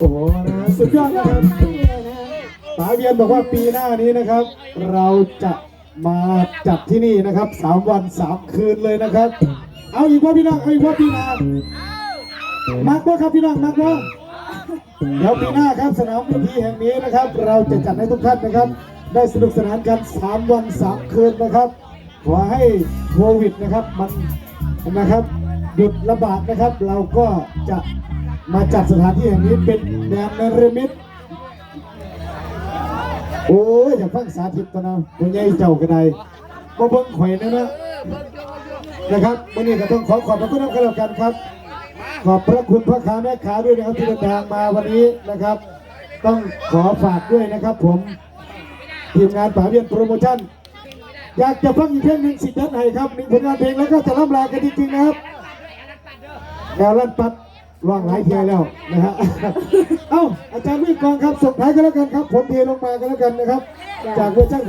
โอ้โหนะสุดยอดนะครับป๋าเวียนบอกว่าปีหน้านี้นะครับ เราจะมาจัดที่นี่นะครับสามวันสามคืนเลยนะครับ เอาอีกว่าพี่น้องเอาอีกว่าพี่นามักว่าครับพี่น้องมักว่าเดี๋ยวปีหน้าครับสนามเวทีแห่งนี้นะครับ เราจะจัดให้ทุกท่านนะครับ ได้สนุกสนานกันสามวันสามคืนนะครับขอให้โควิดนะครับมันนะครับหยุดระบาดนะครับ เราก็จะ มาจัดสถานที่แห่งนี้เป็นแดนนรมิตโอ้ยอย่าฟังสาธิตกันนะคุณยายเจ้าก็ได้มาเบิ้งข่อยนะนะนะครับวันนี้ก็ต้องขอขอบพระคุณกันแล้วกันครับ ขอบพระคุณพ่อค้าแม่ค้าด้วยนะครับที่เดินทางมาวันนี้นะครับ ต้องขอฝากด้วยนะครับ ผมทีมงานป๋าเวียนโปรโมชั่น อยากจะฟังอีกเพลงหนึ่งสิทธิ์ท่านไหนครับหนึ่งผลงานเพลงแล้วก็จะล่ำลากันจริงๆนะครับแนวลั่นปัด ร้องหลายเทียแล้วนะฮะ เอ้าอาจารย์วิ่งกองครับส่งท้ายกันแล้วกันครับ ผลเทลงมากันแล้วกันนะครับ จากเวอร์ชันของ